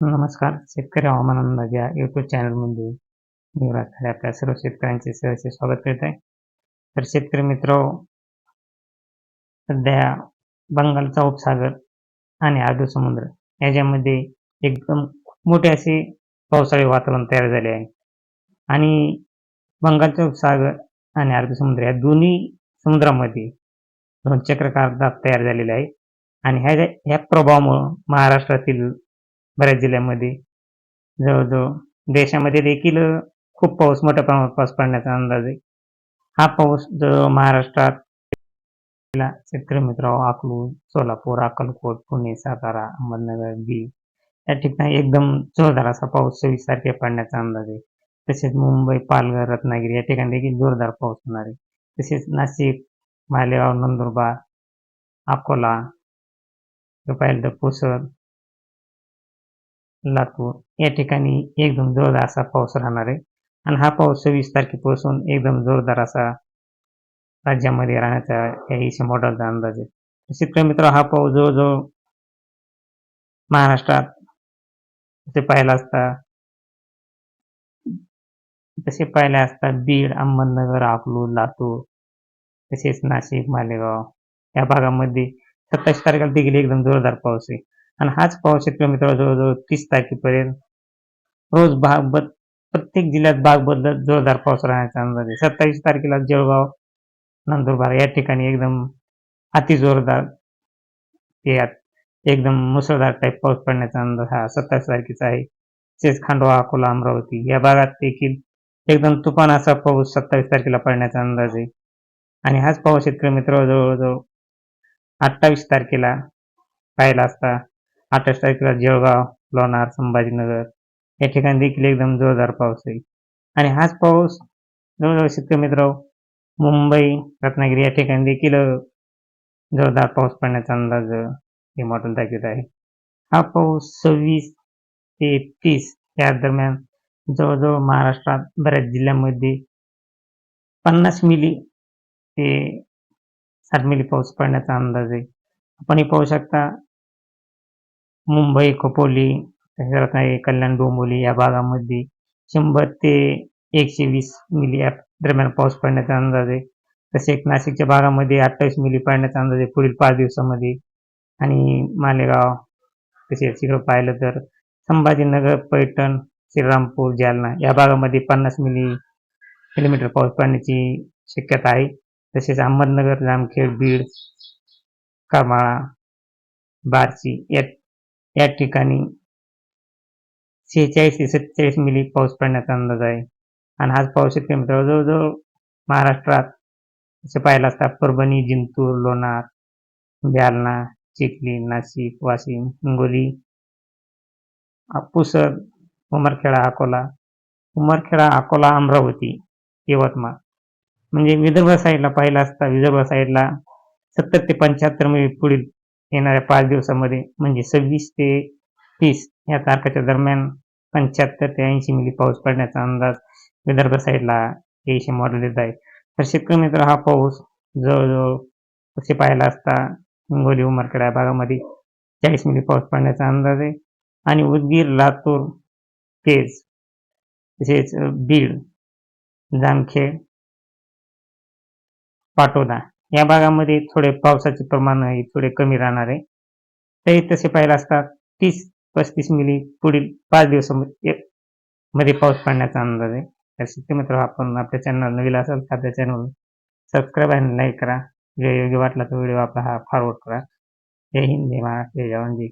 नमस्कार. शेतकरी हवामान अंदाज या युट्यूब चॅनलमध्ये मी राखाडे आपल्या सर्व शेतकऱ्यांचे सहसे स्वागत करीत आहे. तर शेतकरी मित्र सध्या बंगालचा उपसागर आणि अरबी समुद्र याच्यामध्ये एकदम मोठे असे पावसाळी वातावरण तयार झाले आहे. आणि बंगालचा उपसागर आणि अरबी समुद्र या दोन्ही समुद्रामध्ये दोन चक्रकार तयार झालेले आहे. आणि ह्या ह्या प्रभावामुळं महाराष्ट्रातील बऱ्याच जिल्ह्यामध्ये. जवळजवळ देशामध्ये देखील खूप पाऊस मोठ्या प्रमाणात पाऊस पडण्याचा अंदाज आहे. हा पाऊस जो महाराष्ट्रात शेतकरी मित्र अकलूज सोलापूर अक्कलकोट पुणे सातारा अहमदनगर बीड या ठिकाणी एकदम जोरदार असा पाऊस सव्वीस तारखे पडण्याचा अंदाज आहे. तसेच मुंबई पालघर रत्नागिरी या ठिकाणी देखील जोरदार पाऊस होणार आहे. तसेच नाशिक मालेगाव नंदुरबार अकोला पाहिलं तर पुसद लातूर. या ठिकाणी एकदम जोरदार असा पाऊस राहणार आहे. आणि हा पाऊस सव्वीस तारखेपासून एकदम जोरदार असा राज्यामध्ये राहण्याचा या इशा मॉडेलचा अंदाज आहे. शेतकरी मित्र हा पाऊस जवळजवळ महाराष्ट्रात ते पाहिला असता तसे पाहिले असता बीड अहमदनगर अकलूर लातूर तसेच नाशिक मालेगाव या भागामध्ये सत्तावीस तारखेला देखील एकदम जोरदार पाऊस आहे. आणि हाच पाऊस शेतकरी मित्र जवळजवळ तीस तारखेपर्यंत रोज भाग बद प्रत्येक जिल्ह्यात भाग बदलत जोरदार पाऊस राहण्याचा अंदाज आहे. सत्तावीस तारखेला जळगाव नंदुरबार या ठिकाणी एकदम अति जोरदार यात एकदम मुसळधार टाईप पाऊस पडण्याचा अंदाज हा सत्तावीस तारखेचा आहे. तसेच खांडवा अकोला अमरावती या भागात देखील एकदम तुफान असा पाऊस सत्तावीस तारखेला पडण्याचा अंदाज आहे. आणि हाच पाऊस शेतकरी मित्र जवळजवळ अठ्ठावीस तारखेला पाहिला असता अठ्ठावीस तारखेला जळगाव लोणार संभाजीनगर या ठिकाणी देखील एकदम जोरदार पाऊस आहे आणि हाच पाऊस जवळजवळ शेतकरी मुंबई रत्नागिरी या ठिकाणी देखील जोरदार पाऊस पडण्याचा अंदाज हे मॉडेल दाखवत आहे. हा पाऊस सव्वीस ते तीस या दरम्यान जवळजवळ महाराष्ट्रात बऱ्याच जिल्ह्यांमध्ये पन्नास मिली ते साठ मिली पाऊस पडण्याचा अंदाज आहे. आपण हे पाहू शकता मुंबई खोपोली रत्नागिरी कल्याण डोंबिवली या भागामध्ये शंभर ते एकशे वीस मिली या दरम्यान पाऊस पडण्याचा अंदाज आहे. तसेच नाशिकच्या भागामध्ये अठ्ठावीस मिली पडण्याचा अंदाज आहे पुढील पाच दिवसामध्ये. आणि मालेगाव तसेच इकडं पाहिलं तर संभाजीनगर पैठण श्रीरामपूर जालना या भागामध्ये पन्नास मिली किलोमीटर पाऊस पडण्याची शक्यता आहे. तसेच अहमदनगर जामखेड बीड करमाळा बार्शी या या ठिकाणी शेहेचाळीस ते सत्तेचाळीस मिली पाऊस पडण्याचा अंदाज आहे. आणि हाच पाऊस शेतकरी मित्र जवळजवळ महाराष्ट्रात असं पाहिलं असता परभणी जिंतूर लोणार जालना चिखली नाशिक वाशिम हिंगोली पुसद उमरखेडा अकोला. उमरखेडा अकोला अमरावती यवतमाळ. म्हणजे विदर्भ साईडला पाहिलं असता विदर्भ साईडला सत्तर ते पंच्याहत्तर मिली पुढील येणाऱ्या पाच दिवसामध्ये म्हणजे सव्वीस ते तीस या तारखेच्या दरम्यान पंच्याहत्तर ते ऐंशी मिली पाऊस पडण्याचा अंदाज विदर्भ साईडला याशी मॉडेल आहे. तर शेतकरी मित्र हा पाऊस जवळजवळ असे पाहायला असता? हिंगोली उमरखेड या भागामध्ये चाळीस मिली पाऊस पडण्याचा अंदाज आहे. आणि उदगीर लातूर केज तसेच बीड जामखेड पाटोदा या भागामध्ये थोडे पावसाचे प्रमाण हे थोडे कमी राहणार आहे. तरी तसे पाहिलं असता तीस पस्तीस मिली पुढील पाच दिवसामध्ये मध्ये पाऊस पडण्याचा अंदाज आहे. तर शेतकरी आपण आपल्या चॅनल नवीन असेल तर आपल्या चॅनल सबस्क्राईब आणि लाईक करा. जे योग्य वाटला तर व्हिडिओ आपला हा फॉरवर्ड करा. जय हिंद जय महाराष्ट्र जय जवान जय